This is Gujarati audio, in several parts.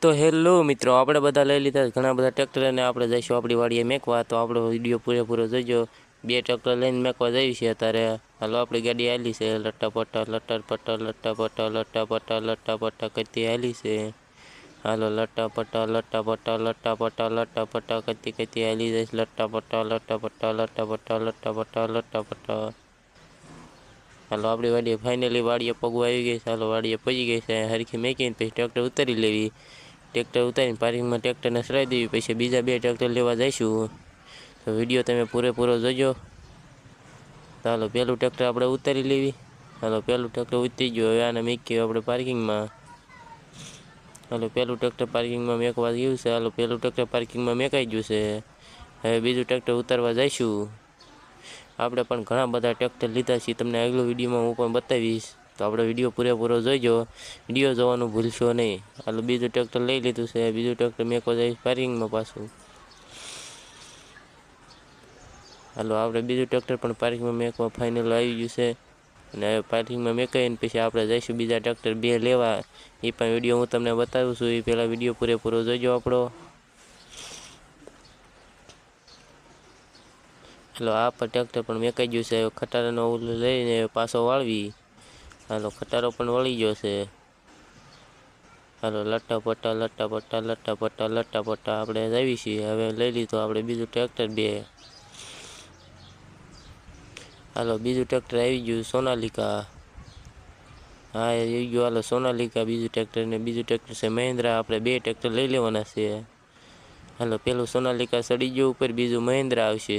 तो हेलो मित्रों आपरे બધા લઈ લીધા ઘણા બધા ટ્રેક્ટર અને આપણે જઈશું આપડી વાડીએ મેકવા તો આપડો વિડિયો પૂરે પૂરો જોજો બે ટ્રેક્ટર લઈને મેકવા જઈ છે અતરે હાલો આપડી ગાડી આવી છે લટપટ લટટરપટ લટટરપટ લટટરપટ લટટરપટ લટટરપટ કતી આવી છે હાલો લટટરપટ લટટરપટ લટટરપટ લટટરપટ લટટરપટ કતી કતી આવી જસ લટટરપટ લટટરપટ લટટરપટ લટટરપટ લટટરપટ હાલો આપડી વાડીએ ફાઇનલી વાડીએ પગવા આવી ગઈ ચાલો વાડીએ પહોંચી ગઈ છે હરખી મેકેન પછી ટ્રેક્ટર ઉતારી લેવી ટ્રેક્ટર ઉતારીને પાર્કિંગમાં ટ્રેક્ટરને સરાઈ દેવી પછી બીજા બે ટ્રેક્ટર લેવા જઈશું તો વિડીયો તમે પૂરેપૂરો જોજો ચાલો પહેલું ટ્રેક્ટર આપણે ઉતારી લેવી ચાલો પહેલું ટ્રેક્ટર ઉતરી ગયું હવે આને મૂકીએ આપણે પાર્કિંગમાં ચાલો પહેલું ટ્રેક્ટર પાર્કિંગમાં મેકવા ગયું છે હાલો પહેલું ટ્રેક્ટર પાર્કિંગમાં મેકાઈ ગયું છે હવે બીજું ટ્રેક્ટર ઉતારવા જઈશું આપણે પણ ઘણા બધા ટ્રેક્ટર લીધા છીએ તમને આગલું વિડીયોમાં હું પણ બતાવીશ તો આપણે વિડીયો પૂરેપૂરો જોઈજો વિડીયો જોવાનું ભૂલશો નહીં એટલે બીજું ટ્રેક્ટર લઈ લીધું છે બીજું ટ્રેક્ટર મેકો જાય પાર્કિંગમાં પાછું હાલો આપણે બીજું ટ્રેક્ટર પણ પાર્કિંગમાં મેકવા ફાઇનલ આવી ગયું છે અને હવે પાર્કિંગમાં મેકાઈને પછી આપણે જઈશું બીજા ટ્રેક્ટર બે લેવા એ પણ વિડીયો હું તમને બતાવું છું એ પહેલાં વિડીયો પૂરેપૂરો જોઈજો આપણો હાલો આ પણ ટ્રેક્ટર પણ મેકાઈ ગયું છે ખટારાનો ઓલું લઈને પાછો વાળવી હાલો ખટારો પણ વળી ગયો છે હાલો લટ્ટા પટ્ટા લટ્ટા પટ્ટા લટ્ટા પટ્ટા લટ્ટા પટ્ટા આપણે જાવી છીએ હવે લઈ લીધું આપણે બીજું ટ્રેક્ટર બે હાલો બીજું ટ્રેક્ટર આવી ગયું સોનાલિકા હા એ આવી ગયું હાલો સોનાલિકા બીજું ટ્રેક્ટર ને બીજું ટ્રેક્ટર છે મહિન્દ્રા આપણે બે ટ્રેક્ટર લઈ લેવાના છે હાલો પેલું સોનાલિકા સડી ગયું ઉપર બીજું મહિન્દ્રા આવશે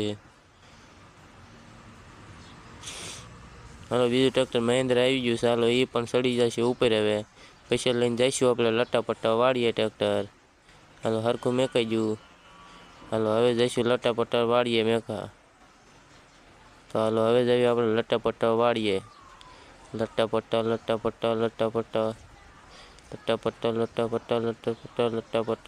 હલો બીજો ટ્રેક્ટર મહીંદ્રા આવી ગયો ચાલો એ પણ સડી જશે ઉપર હવે પૈસે લઈ જઈશું આપણે લટપટવા વાડીએ ટ્રેક્ટર હાલો હરખુ મેકાઈ ગયો હાલો હવે જઈશું લટપટવા વાડીએ મેકા તો હાલો હવે જઈએ આપણે લટપટવા વાડીએ લટપટ લટપટ લટપટ લટપટ લટપટ લટપટ લટપટ